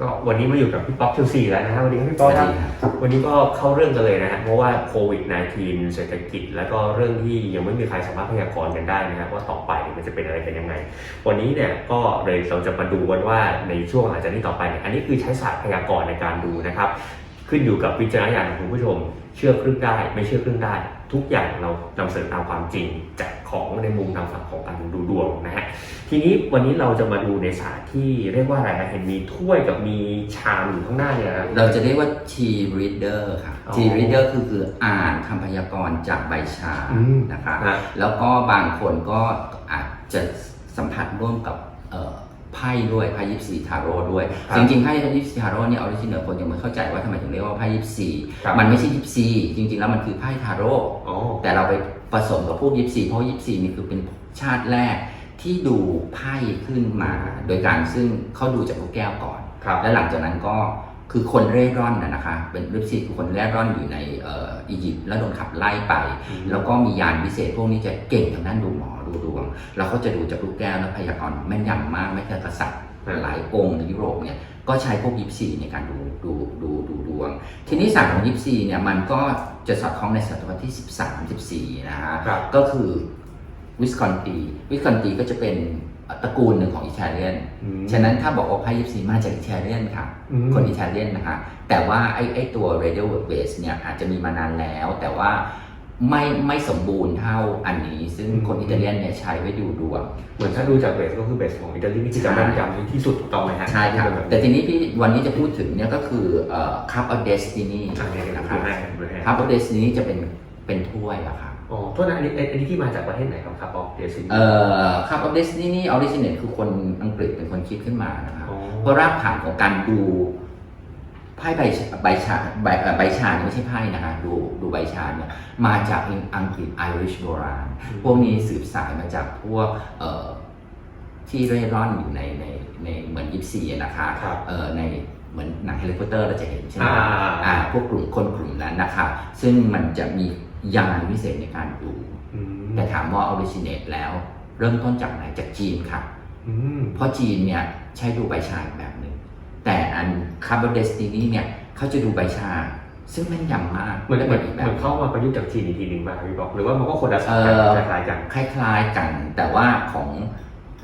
ก็วันนี้มาอยู่กับพี่ป๊อกเชลซีแล้วนะฮะวันนี้พี่ป๊อกครับวันนี้ก็เข้าเรื่องกันเลยนะฮะเพราะว่าโควิด -19 เศรษฐกิจ แล้วก็เรื่องที่ยังไม่มีใครสามารถพยากรณ์กันได้นะฮะว่าต่อไปมันจะเป็นอะไรกันยังไง วันนี้เนี่ยก็เลยเราจะมาดูกันว่าในช่วงหลังจากนี้ต่อไปเนี่ยอันนี้คือใช้ศาสตร์พยากรณ์ในการดูนะครับ ขึ้นอยู่กับวิจารณญาณของคุณผู้ชม เชื่อครึ่งได้ ไม่เชื่อครึ่งได้ ทุกอย่างเรานำเสนอตามความจริงจาก ของในมุมทางฝั่งของการดูดวงนะฮะทีนี้วันนี้เราจะมาดูในศาสตร์ที่เรียกว่าอะไรนะเห็นมีถ้วยกับมีชามอยู่ข้างหน้าเนี่ยนะเราจะเรียกว่า T reader ค่ะอ๋อ T reader คือคืออ่านคำพยากรณ์จากใบชาอืมนะคะฮะแล้วก็บางคนก็อาจจะสัมผัสร่วมกับเอ่อไพ่ด้วยไพ่ยิปซีทาโร่ด้วยครับจริงๆไพ่ยิปซีทาโร่เนี่ยออริจิน l คนยังไม่เข้าใจว่าทำไมถึงเรียกว่าไพ่ยิปซีครับมันไม่ใช่ยิปซีจริงๆแล้วมันคือไพ่ทาโร่อ๋อแต่เราไปผ สมกับพวกยิปซีเพราะยิปซีนี่คือเป็นชาติแรกที่ดูไพ่ขึ้นมา โดยการซึ่งเขาดูจากลูกแก้วก่อนครับและหลังจากนั้นก็คือคนเร่ร่อนนะนะคะ เป็นริซีคือคนเร่ร่อนอยู่ในเอ่ออียิปต์แล้วโดนขับไล่ไปอืมแล้วก็มียานพิเศษพวกนี้จะเก่งทางด้านดูหมอดูดวง แล้วเขาจะดูจากลูกแก้วและพยากรณ์แม่นยำมากไม่ใช่กษัตริย์ หลายองค์ในยุโรปเนี่ยก็ใช้พวกยิปซีในการดูดูดูดูดวง ทีนี้ศาสตร์ของยิปซีเนี่ยมันก็จะสอดคล้องในศตวรรษที่ 13 14 นะฮะครับก็คือวิสคอนตีวิสคอนตีก็จะเป็นตระกูลหนึ่งของอิตาเลียนอืมฉะนั้นถ้าบอกว่าไพ่ยิปซีมาจากอิตาเลียนค่ะอืมคนอิตาเลียนนะคะ แต่ว่าไอ้ไอ้ตัว radio work base เนี่ยอาจจะมีมานานแล้ว แต่ว่า ไม่ไม่สมบูรณ์เท่าอันนี้ ซึ่งคนอิตาเลียนเนี่ยใช้ไว้ดูดวง เหมือนถ้าดูจากเบสก็คือเบสของอิตาลีนี่คือจะแม่นยำที่สุดถูกต้องไหมฮะใช่ครับที่เป็นแบบแต่ทีนี้พี่วันนี้จะพูดถึงเนี่ยก็คือเอ่อ cup of destiny อันนี้นะนะคครัรับบให้ดูให้ cup of destiny จะเป็นเป็นถ้วยอะครับอ๋อโทษนะอันนี้อันนี้ที่มาจากประเทศไหนครับครับออกเดซินเอ่อ cup of destiny นี่ originate คือคนอังกฤษเป็นคนคิดขึ้นมานะครับอ๋อเพราะรากฐานของการดู ไพ่ใบชาใบชาใบเอ่อใบชาเนี่ยไม่ใช่ไพ่นะคะดูดูใบชาเนี่ยมาจากอังกฤษไอริชโบราณ พวกนี้สืบสายมาจากพวกเอ่อที่เร่ร่อนอยู่ในในในเหมือนยิปซีอะนะคะครับเอ่อในเหมือนหนังแฮร์รี่พอตเตอร์เราจะเห็นใช่ไหมอ่าอ่าพวกกลุ่มคนกลุ่มนั้นนะคะซึ่งมันจะมียานพิเศษในการดูอืมแต่ถามว่าออริจิน t e แล้ว เริ่มต้นจากไหนจากจีนค่ะอืมเพราะจีนเนี่ยใช้ดูใบชาอีกแบบหนึ่ง แต่อันคาร์บอนเดสตินีเนี่ยเขาจะดูใบชา ซึ่งแม่นยำมากเหมือนเหมือนอีกเหแบมือบนเข้ามาประยุกต์จากจีนอีกทีหนึ่งมาพี่บอกหรือว่ามันก็คนละสายเอ่อคล้ายๆกันคล้ายๆกัน แต่ว่าของ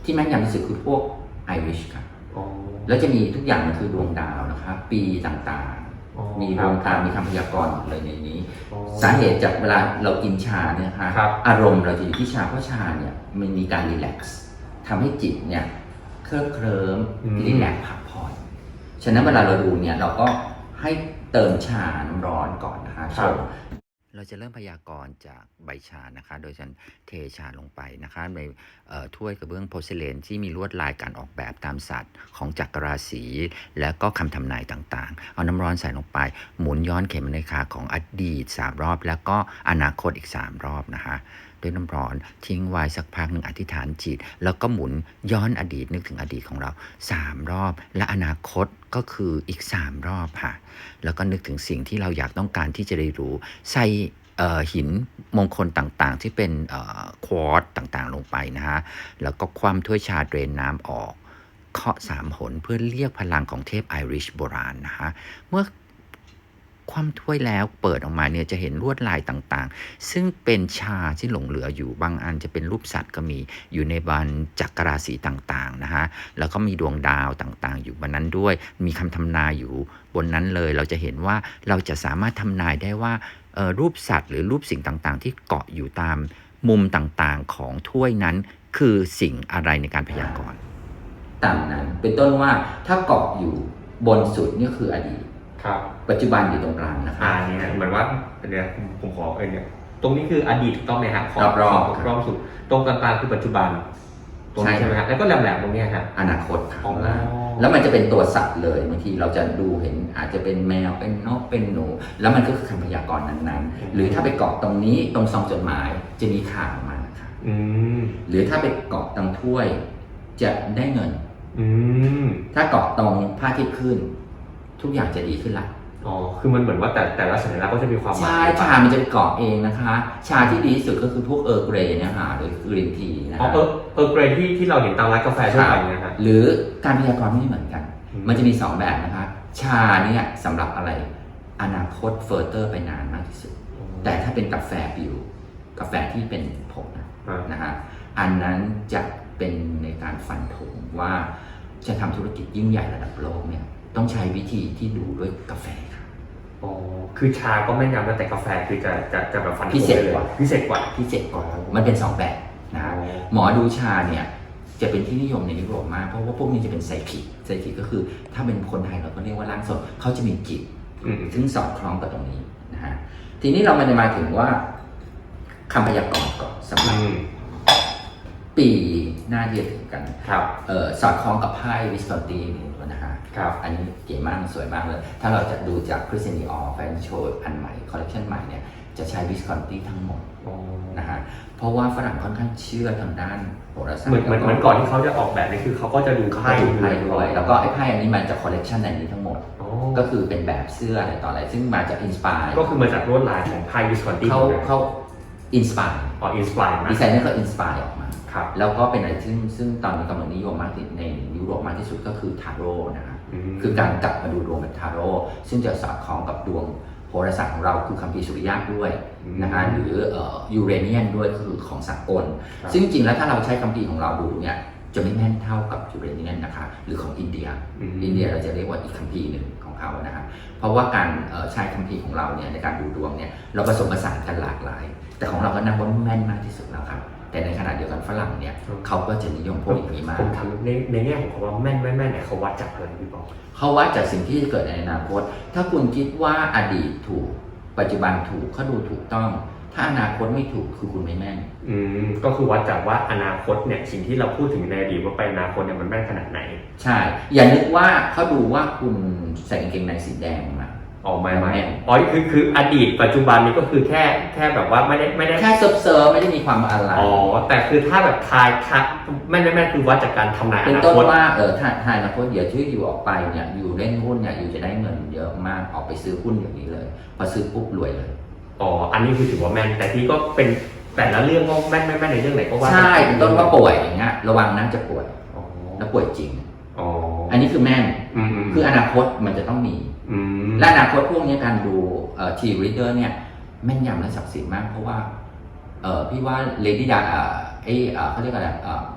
ที่แม่นยำที่สุดคือพวกไอริชครับอ๋อแล้วจะมีทุกอย่างมันคือดวงดาวนะคะปีต่างอ๋อๆมีดวงตามีคำพยากรณ์หมดเลยในนี้อ๋อสาเหตุจากเวลาเรากินชาเนี่ยนะคะครับอารมณ์เราจะอยู่ที่ชาเพราะชาเนี่ยมันมีการรีแลกซ์ทำให้จิตเนี่ยเคลิบเคลิ้มอืมรีแลกซ์พักผ่อน ฉะนั้นเวลาเราดูเนี่ยเราก็ให้เติมชาน้ำร้อนก่อนนะคะครับ เราจะเริ่มพยากรณ์จากใบชานะคะ โดยฉันเทชาลงไปนะคะในเอ่อถ้วยกระเบื้องโพซิเลนที่มีลวดลายการออกแบบตามสัตว์ของจักรราศีและก็คำทำนายต่างๆ เอาน้ำร้อนใส่ลงไป หมุนย้อนเข็มนาฬิกาของอดีต 3 รอบ แล้วก็อนาคตอีก 3 รอบนะคะ ด้วยน้ำร้อน ทิ้งไว้สักพักหนึ่งอธิษฐานจิต แล้วก็หมุนย้อนอดีตนึกถึงอดีตของเรา 3 รอบ และอนาคตก็คืออีก 3 รอบค่ะแล้วก็นึกถึงสิ่งที่เราอยากต้องการที่จะได้รู้ใส่หินมงคลต่างๆ ที่เป็นควอตต่างๆ ลงไปนะฮะ แล้วก็คว่ำถ้วยชาเดรนน้ำออก เคาะสามหนเพื่อเรียกพลังของเทพไอริชโบราณนะฮะ เมื่อ คว่ำถ้วยแล้วเปิดออกมาเนี่ยจะเห็นลวดลายต่างๆ ซึ่งเป็นชาที่หลงเหลืออยู่บางอันจะเป็นรูปสัตว์ก็มีอยู่ในบันจักรราศีต่างๆนะฮะแล้วก็มีดวงดาวต่างๆ อยู่บนนั้นด้วย มีคำทำนายอยู่บนนั้นเลย เราจะเห็นว่าเราจะสามารถทำนายได้ว่าเอ่อรูปสัตว์ หรือรูปสิ่งต่างๆ ที่เกาะอยู่ตามมุมต่างๆของถ้วยนั้น คือสิ่งอะไรในการพยากรณ์ตามนั้นเป็นต้นว่าถ้าเกาะอยู่บนสุดนี่คืออดีตครับ ปัจจุบันอยู่ตรงกลางนะคอ่ารับนี่นะเหมือนว่าเนี่ยผมผมขอเออเนี่ยตรงนี้คืออดีตถูกต้องไหมฮะขรอบๆขรอบสุดตรงกลางๆคือปัจจุบันตรงนี้ใช่ ใช่ไหมฮะแล้วก็แหลมๆตรงเนี้ยฮะ อนาคตครับอ๋อแล้วมันจะเป็นตัวสัตว์เลยบางทีเราจะดูเห็นอาจจะเป็นแมวเป็นนกเป็นหนู แล้วมันก็คือคำพยากรณ์นั้นๆ หรือถ้าไปเกาะตรงนี้ตรงซองจดหมายจะมีข่าวมานะครับอืมหรือถ้าไปเกาะตรงถ้วยจะได้เงิน อืมถ้าเกาะตรงพระอาทิตย์ขึ้น ทุกอย่างจะดีขึ้นละ อ๋อ คือมันเหมือนว่าแต่แต่ละสัญลักษณ์ก็จะมีความหมายใช่ชามันจะไปเกาะเองนะคะ ชาที่ดีที่สุดก็คือพวกเออร์เกรย์เนี่ยค่ะหรือกรีนทีนะอ๋อคะเออเออเกรดที่ที่เราเห็นตามร้านกาแฟทั่วไปเนะฮะ หรือการพยากรณ์ไม่เหมือนกัน อืม มันจะมีสองแบบนะคะ ชาเนี่ยสำหรับอะไรอนาคตเฟอร์เตอร์ไปนานมากที่สุด แต่ถ้าเป็นกาแฟบิวกาแฟที่เป็นผงนะ อ่า นะฮะอันนั้นจะเป็นในการฟันธงว่าจะทำธุรกิจยิ่งใหญ่ระดับโลกเนี่ยต้องใช้วิธีที่ดูด้วยกาแฟ ครับอ๋อคือชาก็ไม่นำแล้วแต่กาแฟคือจะจะจะแบบฟันธงพิเศษได้ลยกว่า พิเศษกว่าที่เจ็ดกว่ามันเป็นสองแบบนะฮะหมอดูชาเนี่ยจะเป็นที่นิยมในยุโรปมาก เพราะว่าพวกนี้จะเป็นไซคิกไซคิกก็คือ ถ้าเป็นคนไทยเราก็เรียกว่าร่างทรงเขาจะมีจิตอืมซึ่งสอดคล้องกับตรงนี้นะฮะทีนี้เรามาจะมาถึงว่าคำพยากรณ์ก่อนสำหรับอืมปีหน้าที่จะถึงกันครับเออสอดคล้องกับไพ่วิสคอนตีนี่นะฮะ ครับอันนี้เก๋มากสวยมากเลย ถ้าเราจะดูจากคริสเตียนออแฟนโชว์อันใหม่คอลเลคชันใหม่เนี่ยจะใช้วิสคอนตีทั้งหมดอ๋อนะฮะเพราะว่าฝรั่งค่อนข้างเชื่อทางด้านโหราศาสตร์เหมือนเหมือนเหมือนก่อนที่เขาจะออกแบบนี่คือเขาก็จะดูเขาไพ่ก็ดูไพ่ด้วยแล้วก็ไอ้ไพ่อันนี้มันจะคอลเลคชันในนี้ทั้งหมดอ๋อก็คือเป็นแบบเสื้ออะไรต่ออะไร ซึ่งมาจากอินสปายก็คือมาจากลวดลายของไพ่วิสคอนตี้เขาเขาอินสปายอ๋ออินสปายมาดีไซเนอร์เขาอินสปายออกมาครับแล้วก็เป็นอะไรซึ่งซึ่งตอนนี้กำลังนิยมมากที่ในยุโรปมากที่สุดก็คือทาโร่นะครับม คือการกลับมาดูดวงแบบทาโร่ซึ่งจะสอดคล้องกับดวงโหราศาสตร์ของเราคือคัมภีร์สุริยะด้วยนะฮะหรือเอ่อยูเรเนียนด้วยคือของสากลครับซึ่งจริงๆแล้วถ้าเราใช้คัมภีร์ของเราดูเนี่ยจะไม่แม่นเท่ากับยูเรเนียนนะคะหรือของอินเดียมอินเดียเราจะเรียกว่าอีกคัมภีร์หนึ่งของเขานะฮะเพราะว่าการเอ่อใช้คัมภีร์ของเราเนี่ยในการดูดวงเนี่ยเราผสมผสานกันหลากหลาย แต่ของเราก็นับว่าแม่นมากที่สุดแล้วครับ แต่ในขณะเดียวกันฝรั่งเนี่ยเขาก็จะนิยมพวกอย่างนี้มากผมทำในในแง่ของคำว่าแม่นไม่แม่นเนี่ยเขาวัดจากอะไรพี่บอกเขาวัดจากสิ่งที่จะเกิดในอนาคต ถ้าคุณคิดว่าอดีตถูก ปัจจุบันถูกเขาดูถูกต้อง ถ้าอนาคตไม่ถูกคือคุณไม่แม่น อืมก็คือวัดจากว่าอนาคตเนี่ยสิ่งที่เราพูดถึงในอดีตว่าไปอนาคตเนี่ยมันแม่นขนาดไหน ใช่ อย่านึกว่าเขาดูว่าคุณใส่กางเกงในสีแดงมา อ๋อไม่ไม่แม่นอ๋อคือคืออดีตปัจจุบันนี่ก็คือแค่แค่แบบว่าไม่ได้ไม่ได้แค่เซิร์ฟเซิร์ฟไม่ได้มีความอะไรอ๋อแต่คือถ้าแบบทายทักแม่นไม่แม่นคือวัดจากการทำนายอเป็นนาต้นคตว่าเออถ้าถ้าอนาคตเดี๋ยวที่อยู่ออกไปเนี่ยอยู่เล่นหุ้นเนี่ยอยู่จะได้เงินเยอะมากออกไปซื้อหุ้นอย่างนี้เลย พอซื้อปุ๊บรวยเลยอ๋ออันนี้คือถือว่าแม่นแต่ที่ก็เป็นแต่ละเรื่องว่าแม่นไม่แม่นในเรื่องไหนก็ว่าใช่เป็นต้นว่าป่วยอย่างเงี้ยระวังนะจะป่วยอ๋อแล้วป่วยจริงอ๋ออันนี้คือแม่นอืมอืมคืออนาคตมันจะต้องมีอืม และอนาคตพวกนี้การดูเอ่อทีรีเดอร์เนี่ยแม่นยำและศักดิ์สิทธิ์มาก เพราะว่าเออพี่ว่าเลดี้ดาไอเอ่อเขาเรียกอะไร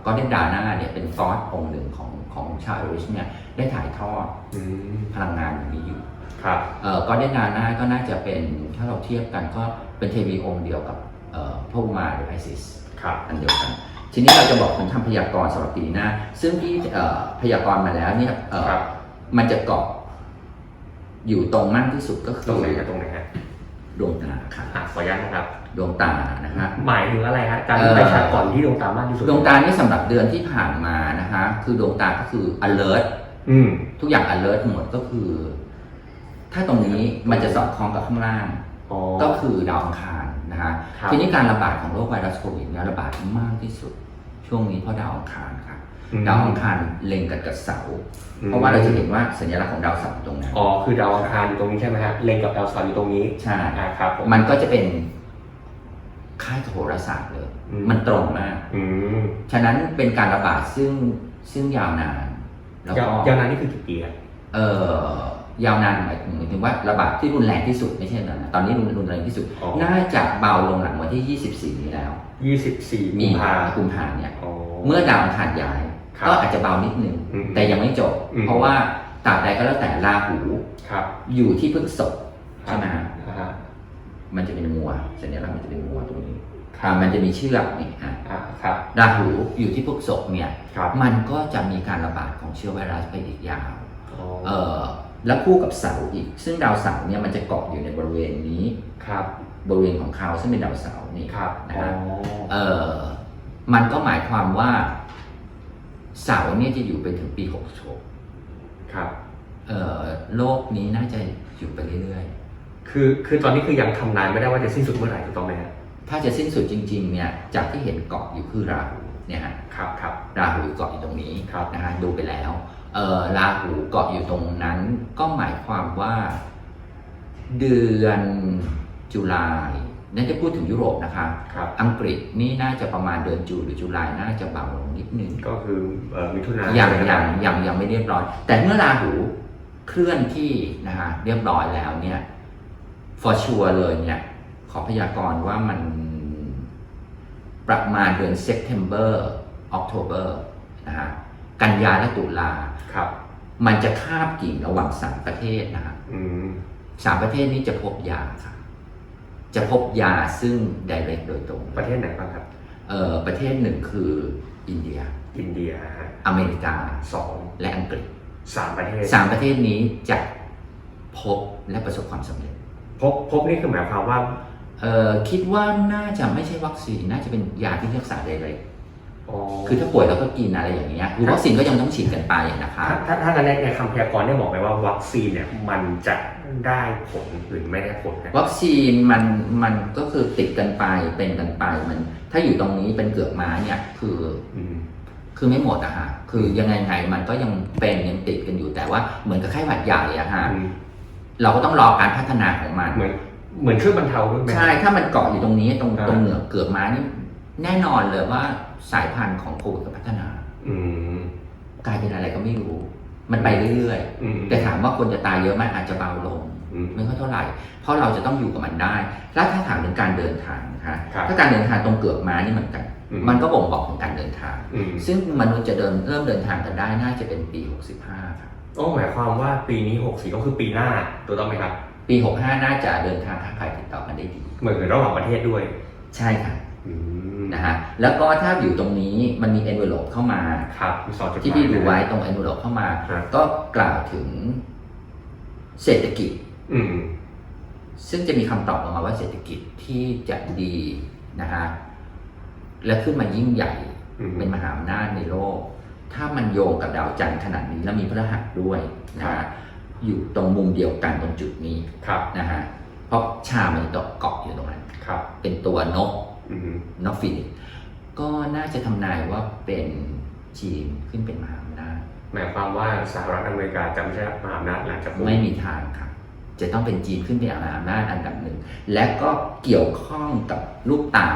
ก็เดนดาน่าเนี่ยเป็นฟอสองค์หนึ่งของของชาวเอริชเนี่ยได้ถ่ายทอดอืมพลังงานอย่างนี้อยู่ครับเออก็เดนดาน่าก็น่าจะเป็นถ้าเราเทียบกันก็เป็นเทวีองค์เดียวกับเอ่อพระอุมาหรือไอซิสครับอันเดียวกันทีนี้เราจะบอกผมทำพยากรณ์สำหรับปีหน้า ซึ่งที่เอ่อพยากรณ์มาแล้วเนี่ยเอ่อครับมันจะเกาะ อยู่ตรงมากที่สุดก็คืตรงอไหนครับตรงไหนฮะดวงตาค่ะอะขออนุญาตนะครับ ดวงตานะฮะหมายถึงอะไรฮะการเอ่อไปฉากก่อนที่ดวงตามากที่สุดดวงตานี่สำหรับเดือนที่ผ่านมานะคะคือดวงตาก็คือ alert อืมทุกอย่าง alert หมดก็คือ ถ้าตรงนี้มันจะสอดคล้องกับข้างล่างอ๋อก็คือดาวอังคารนะฮะครับทีนี้การระบาดของโรคไวรัสโควิดเนี่ยระบาดมากที่สุด ช่วงนี้เพราะดาวอังคารค่ะอืม ดาวอังคารเล็งกันกับเสาอืมเพราะว่าเราจะเห็นว่าสัญลักษณ์ของดาวเสาร์อยู่ตรงนั้น อ๋อคือดาวอังคารอยู่ตรงนี้ใช่ไหมฮะเล็งกับดาวเสาร์อยู่ตรงนี้ใช่ อ่าครับผมมันก็จะเป็นค่ายโหราศาสตร์เลยอืมมันตรงมาก อืมฉะนั้นเป็นการระบาดซึ่งซึ่งยาวนาน แล้วยาก็วยาวนานนี่คือกี่ปีอะเอ่อยาวนานหมายถึงหมายถึงว่าระบาดที่รุนแรงที่สุดไม่ใช่นะตอนนี้รุนรุนแรงที่สุด อ๋อน่าจะเบาลงหลังวันที่ 24 นี้แล้ว ยี่สิบสี่มีกุมภากุมภาเนี่ย อ๋อ เมื่อดาวอังคารย้ายครับ ก็อาจจะเบานิดนึงอืมแต่ยังไม่จบ อืม เพราะว่าตราบใดก็แล้วแต่ราหูครับอยู่ที่พฤษภใช่ไหมฮะอ่าฮะมันจะเป็นงัวสัญลักษณ์มันจะเป็นงัวตรงนี้อ่ามันจะมีเชือกนี่อะอ่าครับราหูอยู่ที่พฤษภเนี่ย ครับมันก็จะมีการระบาดของเชื้อไวรัสไปอีกยาว อ๋อเอ่อแล้วคู่กับเสาร์อีก ซึ่งดาวเสาร์เนี่ยมันจะเกาะอยู่ในบริเวณนี้ ครับบริเวณของเขาซึ่งเป็นดาวเสาร์นี่ครับนะอ๋อฮะเอ่อมันก็หมายความว่า เสาร์เนี่ยจะอยู่ไปถึงปี66ครับเอ่อโลกนี้น่าจะอยู่ไปเรื่อยคือคือตอนนี้คือยังทำนายไม่ได้ว่าจะสิ้นสุดเมื่อไหร่ถูกต้องไหมฮะๆ ถ้าจะสิ้นสุดจริงๆเนี่ยจากที่เห็นเกาะอยู่คือราหูเนี่ยฮะ ครับครับ ราหูเกาะอยู่ตรงนี้ครับ นะฮะดูไปแล้วเอ่อราหูเกาะอยู่ตรงนั้น ก็หมายความว่า เดือนจุลาย นั่นจะพูดถึงยุโรปนะคะครับอังกฤษนี่น่าจะประมาณเดือนจูนหรือจุลายน่าจะเบาลงนิดนึงก็คือเอ่อมิถุนายัยังยังยังยังไม่เรียบร้อย แต่เมื่อราหูเคลื่อนที่นะฮะเรียบร้อยแล้วเนี่ย for sure เลยเนี่ย ขอพยากรณ์ว่ามันประมาณเดือน September October นะฮะกันยาและตุลาครับ มันจะคาบกิ่งระหว่างสามประเทศนะฮะอืมสามประเทศนี้จะพบยาค่ะ จะพบยาซึ่ง direct โดยตรงประเทศไหนบ้างครับ เอ่อประเทศหนึ่งคืออินเดีย อินเดียฮะอเมริกา สองและอังกฤษสามประเทศสามประเทศนี้จะพบและประสบความสำเร็จ พบพบนี่คือหมายความว่า เอ่อคิดว่าน่าจะไม่ใช่วัคซีนน่าจะเป็นยาที่รักษาได้เลยอ๋อ คือถ้าป่วยแล้วก็กินอะไรอย่างเงี้ยคือวัคซีนก็ยังต้องฉีดกันไปนะคะถ้าถ้าถ้าในในคำพยากรณ์ได้บอกไหมว่าวัคซีนเนี่ยมันจะได้ผลหรือไม่ได้ผลนะวัคซีนมันมันก็คือติดกันไปเป็นกันไปมัน ถ้าอยู่ตรงนี้เป็นเกือกม้าเนี่ยคืออืมคือไม่หมดอะฮะคือยังไงไงมันก็ยังเป็นยังติดกันอยู่แต่ว่าเหมือนกับไข้หวัดใหญ่อะฮะอืมเราก็ต้องรอการพัฒนาของมันเหมือนเหมือนช่วยบรรเทาด้วยไหมใช่ถ้ามันเกาะอยู่ตรงนี้ตรงอ่าตรงเหนือเกือกม้านี่ แน่นอนเลยว่าสายพันธุ์ของโควิดก็พัฒนา อืมกลายเป็นอะไรก็ไม่รู้ มันไปเรื่อยอืม ๆ แต่ถามว่าคนจะตายเยอะไหมอาจจะเบาลง อืม ไม่ค่อยเท่าไหร่ เพราะเราจะต้องอยู่กับมันได้ แล้วถ้าถามถึงการเดินทางนะคะครับถ้าการเดินทางตรงเกือกม้านี่เหมือนกัน อืม มันก็บ่งบอกถึงการเดินทาง อืมซึ่งมนุษย์จะเดินเริ่มเดินทางกันได้น่าจะเป็นปี 65ครับโอ้หมายความว่าปีนี้หกสี่ก็คือปีหน้าถูกต้องไหมครับ ปี 65 น่าจะเดินทางค้าขายติดต่อกันได้ดี เหมือนระหว่างประเทศด้วย ใช่ค่ะอืม นะฮะแล้วก็ถ้าอยู่ตรงนี้มันมี envelope เข้ามาครับมีสอนจดหมายที่พี่ดูไว้ตรง envelope เข้ามาครับก็กล่าวถึงเศรษฐกิจอืมซึ่งจะมีคำตอบออกมาว่าเศรษฐกิจที่จะดีนะฮะและขึ้นมายิ่งใหญ่อืมเป็นมหาอำนาจในโลก ถ้ามันโยงกับดาวจันทร์ขนาดนี้แล้วมีพฤหัสด้วยนะฮะอยู่ตรงมุมเดียวกันตรงจุดนี้ครับนะฮะเพราะชามันจะเกาะอยู่ตรงนั้นครับเป็นตัวนกอืม นกฟินิกซ์ก็น่าจะทำนายว่าเป็นจีนขึ้นเป็นมหาอำนาจหมายความว่าสหรัฐอเมริกาจะไม่ใช่มหาอำนาจหลังจากโควิดไม่มีทางครับ จะต้องเป็นจีนขึ้นเป็นมหาอำนาจอันดับหนึ่ง และก็เกี่ยวข้องกับลูกตา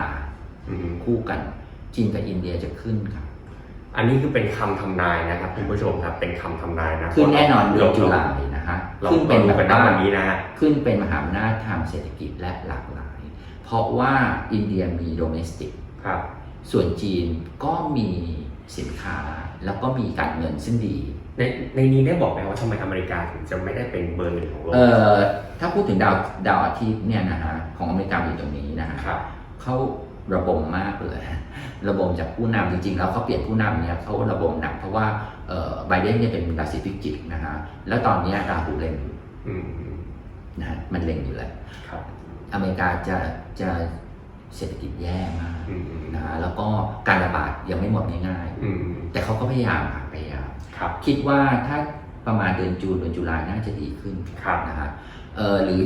อืมคู่กัน จีนกับอินเดียจะขึ้นครับ อันนี้คือเป็นคำทำนายนะครับคุณผู้ชมครับ เป็นคำทำนายนะขึ้นแน่นอนเดือนเราจุลายนะฮะเราขึ้นเป็เป็นนกัแบนบณว่าวันนี้นะฮะขึ้นเป็นมหาอำนาจทางเศรษฐกิจและหลากหลาย เพราะว่าอินเดียมีโดเมสติกครับส่วนจีนก็มีสินค้าแล้วก็มีการเงินซึ่งดี ในในนี้ได้บอกไหมว่าทำไมอเมริกาถึงจะไม่ได้เป็นเบอร์หนึ่งของโลกเอ่อถ้าพูดถึงดาวดาวอาทิตย์เนี่ยนะฮะของอเมริกาอยู่ตรงนี้นะฮะครับเขาระบมมากเลยระบมจากผู้นำจริงๆ แล้วเขาเปลี่ยนผู้นำเนี่ยเขาระบมหนักเพราะว่าเอ่อไบเดนเนี่ยเป็นราศีพิจิกนะฮะแล้วตอนเนี้ยราหูเล็งอยู่อืมอืมนะฮะมันเล็งอยู่แล้วครับอเมริกาจะ จะเศรษฐกิจแย่มากอืมอืมนะฮะแล้วก็การระบาดยังไม่หมดง่ายอืมอืมๆแต่เขาก็พยายามค่ะพยายาม ครับคิดว่าถ้าประมาณเดือนจูนเดือนจุลายน่าจะดีขึ้นครับ นะฮะเอ่อหรือ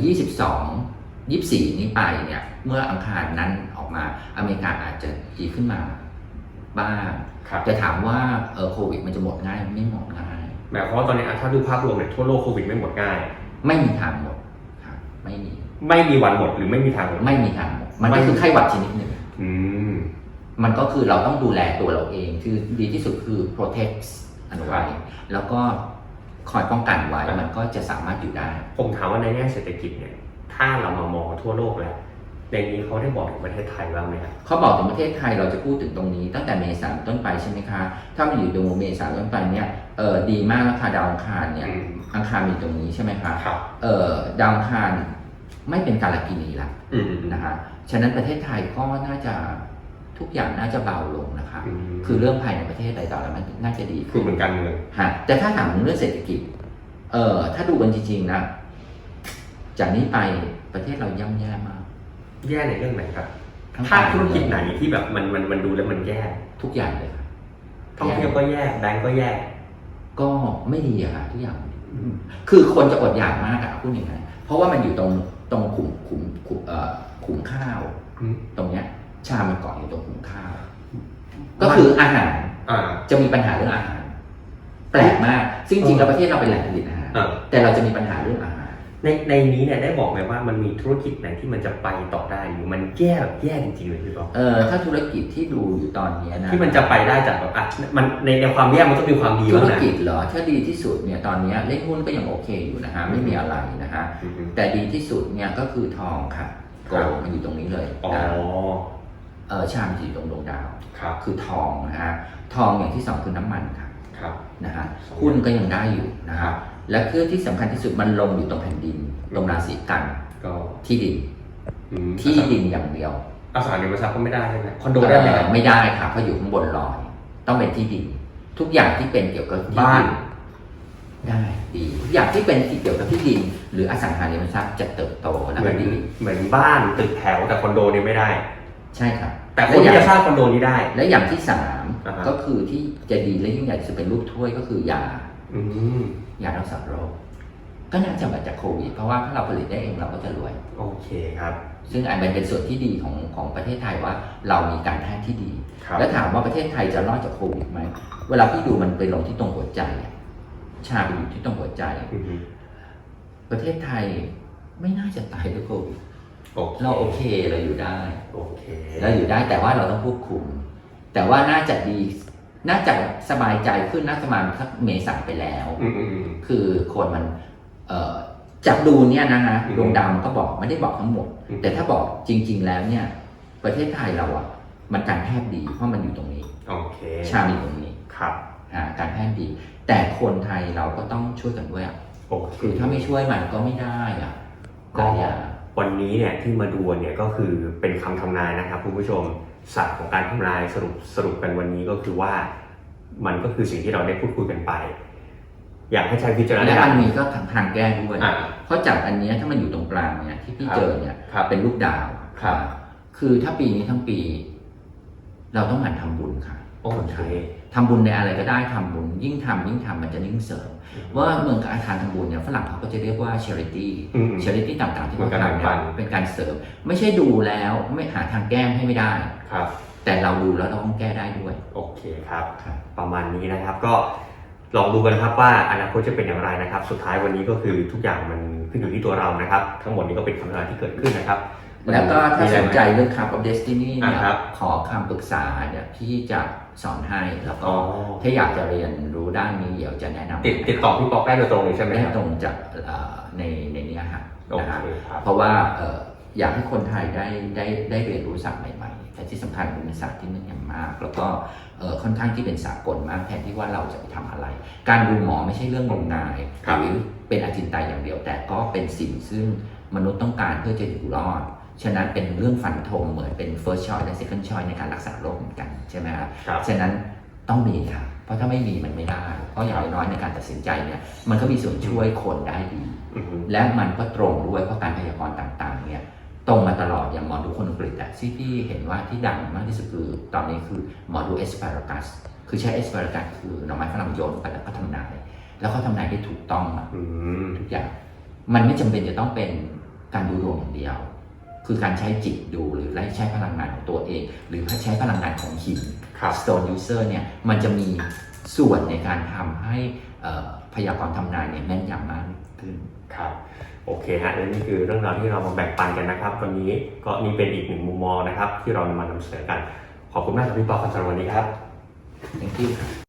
22 24 นี้ไปเนี่ย เมื่ออังคารนั้นออกมาอเมริกาอาจจะดีขึ้นมาบ้างครับแต่ถามว่าเออโควิดมันจะหมดง่ายไม่หมดง่าย หมายความว่าตอนนี้อะถ้าดูภาพรวมเนี่ยทั่วโลกโควิดไม่หมดง่าย ไม่มีทางหมดครับไม่มี ไม่มีวันหมดหรือไม่มีทางหมด ไม่มีทางหมดมันก็คือไข้หวัดชนิดหนึ่ง อืม มันก็คือเราต้องดูแลตัวเราเอง คือดีที่สุดคือ protect อันไว้ แล้วก็คอยป้องกันไว้ มันก็จะสามารถอยู่ได้ ผมถามว่าในแง่เศรษฐกิจเนี่ย ถ้าเรามามองทั่วโลกแล้วในนี้เขาได้บอกถึงประเทศไทยบ้างไหมครับเขาบอกถึงประเทศไทยเราจะพูดถึงตรงนี้ตั้งแต่เมษายนต้นไปใช่ไหมคะ ถ้ามันอยู่ตรงเมษายนต้นไปเนี่ยเออดีมากราคาดาวอังคารเนี่ยอืมอังคารมีตรงนี้ใช่ไหมคะครับเออดาวอังคาร ไม่เป็นการลกินีละอืมอืมนะคะฉะนั้นประเทศไทยก็น่าจะทุกอย่างน่าจะเบาลงนะคะอืมคือเรื่องภายในประเทศอะไรต่ออะไรมันน่าจะดีคืขึ้อนเหมือนการเมืองฮะแต่ถ้าถามถึงเรื่องเศรษฐกิจ เออถ้าดูกันจริงๆนะจากนี้ไปประเทศเราย่ำแย่มากแย่ในเรื่องไหนครับทั้งภาคธุรกิจเลยไหนที่แบบมันมันมันดูแล้วมันแย่ทุกอย่างเลยครับท่องเที่ยวก็แย่แบงก์ก็แย่ก็ไม่ดีอะค่ะทุกอย่าง คือคนจะอดอยากมากอะพูดอย่างนั้นเพราะว่ามันอยู่ตรง ตรงขุมขุมขุมเอ่อขุมข้าว อืมตรงเนี้ย ชามันเกาะอยู่ตรงขุมข้าว ก็คืออาหารอ่า จะมีปัญหาเรื่องอาหาร แปลกมากซึ่งจริงๆแล้วประเทศเราเป็นแหล่งผลิตอาหาร อ่า แต่เราจะมีปัญหาเรื่องอาหาร ในในนี้เนี่ยได้บอกไหมว่ามันมีธุรกิจไหนที่มันจะไปต่อได้หรือมันแย่แบบแย่จริงๆเลยพี่ป๊อกเออถ้าธุรกิจที่ดูอยู่ตอนเนี้ยนะที่มันจะไปได้จากแบบอะมันในในความแย่มันก็มีความดีธุบ้างรนะกิจเหรอถ้าดีที่สุดเนี่ยตอนเนี้ยเลขหุ้นก็ยังโอเคอยู่นะฮะไม่มีอะไรนะฮะอืมแต่ดีที่สุดเนี่ยก็คือทองค่ะโกครับลด์มันอยู่ตรงนี้เลยอ๋อนะเออชามนอยู่ตรงดวงดาวครับคือทองนะฮะทองอย่างที่สองคือน้ำมันค่ะครับนะฮะสองหุ้นก็ยังได้อยู่นะครัฮะบ และเครื่องที่สำคัญที่สุดมันลงอยู่ตรงแผ่นดินตรงราศีกันก็ที่ดินอืมที่ดินอย่างเดียวอสังหาริมทรัพย์ก็ไม่ได้ใช่ไหมคอนโดได้ไหมเอ่อไม่ได้ค่ะเพราะอยู่ข้างบนลอยต้องเป็นที่ดิน ทุกอย่างที่เป็นเกี่ยวกับที่บ้านดิได้ดีทุกอย่างที่เป็นเกี่ยวกับที่ดิน หรืออสังหาริมทรัพย์จะเติบโตและเหมืก็อนดีเหมือนบ้านตึกแถวแต่คอนโดเนี่ยไม่ได้ ใช่ครับแต่คนที่จะสร้างคอนโดนี้ได้ และอย่างที่สามอ่าฮะ ก็คือที่จะดีและยิ่งใหญ่จะเป็นรูปถ้วยก็คือยา อืม ยารักษาโรค ก็น่าจะมาจากโควิด เพราะว่าถ้าเราผลิตได้เองเราก็จะรวย โอเคครับ ซึ่งอันเป็นเป็นส่วนที่ดีของของประเทศไทยว่าเรามีการแพทย์ที่ดีครับแล้วถามว่าประเทศไทยจะรอดจากโควิดไหม เวลาพี่ดูมันไปลงที่ตรงหัวใจอะชาไปอยู่ที่ตรงหัวใจอืมประเทศไทยไม่น่าจะตายด้วยโควิดโอเคเราโอเคเราอยู่ได้ โอเคเราอยู่ได้แต่ว่าเราต้องควบคุม แต่ว่าน่าจะดี น่าจะสบายใจขึ้นน่าจะมาสักเมษาไปแล้ว อืมอืมอืม คือคนมัน เอ่อจากดูเนี่ยนะฮะอืมดวงดาวมันก็บอกไม่ได้บอกทั้งหมด อืม แต่ถ้าบอกจริง ๆ แล้วเนี่ย ประเทศไทยเราอะ มันการแพทย์ดีเพราะมันอยู่ตรงนี้ โอเคชามีตรงนี้ครับ อ่าการแพทย์ดี แต่คนไทยเราก็ต้องช่วยกันด้วยอะโอเค คือถ้าไม่ช่วยมันก็ไม่ได้อะก็ หลายอย่างวันนี้เนี่ยที่มาดูเนี่ยก็คือเป็นคำทำนายนะครับคุณผู้ชม ศาสตร์ของการทำนายสรุปสรุปกันวันนี้ก็คือว่า มันก็คือสิ่งที่เราได้พูดคุยกันไป อยากให้ใช้พิจารณและญามัณนมีก็ทางทางแก้ด้วยอ่าเพราะจากอันเนี้ยถ้ามันอยู่ตรงกลางเนี่ยที่พี่ครับเจอเนี่ยครับ เป็นลูกดาวครับคือถ้าปีนี้ทั้งปี เราต้องหมั่นทำบุญค่ะโอเคทำบุญในอะไรก็ได้ทำบุญ ยิ่งทำยิ่งทำมันจะยิ่งเสริม ว่าเมืองการทานทำบุญเนี่ยฝรั่งเขาก็จะเรียกว่า charity อืม charity ต่างๆ ที่เหมืเขาอนกันทำเนี่ปัยนเป็นการเสริม ไม่ใช่ดูแล้วไม่หาทางแก้ให้ไม่ได้ครับแต่เราดูแล้วเราต้องแก้ได้ด้วย โอเคครับครับประมาณนี้นะครับก็ลองดูกันครับว่าอนาคตจะเป็นอย่างไรนะครับ สุดท้ายวันนี้ก็คือทุกอย่างมันขึ้นอยู่ที่ตัวเรานะครับ ทั้งหมดนี้ก็เป็นคำทำนายที่เกิดขึ้นนะครับ แล้วก็ถ้ามีอะไรสนไหมใจเรื่อง Cup of Destiny เนี่ยอ่าครับขอคำปรึกษาเนี่ยพี่จะสอนให้แล้วก็อ๋อ ถ้าอยากจะเรียนรู้ด้านนี้เดี๋ยวจะแนะนำติดติดต่อพี่ปอกได้โดยตรงเลยใช่ไหมได้ครับตรงจากเอ่อในในเนี้ยฮะโอนะเคฮะ ครับ เพราะว่าเอ่ออยากให้คนไทยได้ได้ได้เรียนรู้ศัพท์ใหม่ๆ แต่ที่สำคัญเป็นศาสตร์ที่มันอย่างมาก แล้วก็เอ่อค่อนข้างที่เป็นสากลมากแทนที่ว่าเราจะไปทำอะไร การดูหมอไม่ใช่เรื่องงมงายครับ หรือเป็นอาจินไตยอย่างเดียว แต่ก็เป็นสิ่งซึ่งมนุษย์ต้องการเพื่อจะอยู่รอด ฉะนั้นเป็นเรื่องฟันธงเหมือนเป็น first choice และ second choice ในการรักษาโรคเหมือนกันใช่ไหมครับครับ ฉะนั้นต้องมีค่ะ เพราะถ้าไม่มีมันไม่ได้ เพราะอย่างน้อยๆในการตัดสินใจเนี่ยมันก็มีส่วนช่วยคนได้ดี อืมและมันก็ตรงด้วยเพราะการพยากรณ์ต่างๆเนี่ยตรงมาตลอดอย่างหมอดูคนอังกฤษอะที่พี่เห็นว่าที่ดังมากที่สุดคือตอนนี้คือหมอดูเอสปารากัสคือใช้เอสปารากัสคือหน่อไม้ฝรั่งโยนไปแล้วก็ทำนาย แล้วเขาทำนายได้ถูกต้องอะ อืม ทุกอย่างมันไม่จำเป็นจะต้องเป็นการดูดวงอย่างเดียว คือการใช้จิตดูหรือใช้พลังงานของตัวเอง หรือใช้พลังงานของหินครับ Stone User เนี่ยมันจะมีส่วนในการทำให้เอ่อพยากรณ์ทำนายเนี่ยแม่นยำมากขึ้นครับโอเคฮะและนี่คือเรื่องราวที่เรามาแบ่งปันกันนะครับ วันนี้ก็นี่เป็นอีกหนึ่งมุมมองนะครับ ที่เรานำมานำเสนอกัน ขอบคุณมากครับพี่ปอครับสำหรับวันนี้ครับ Thank you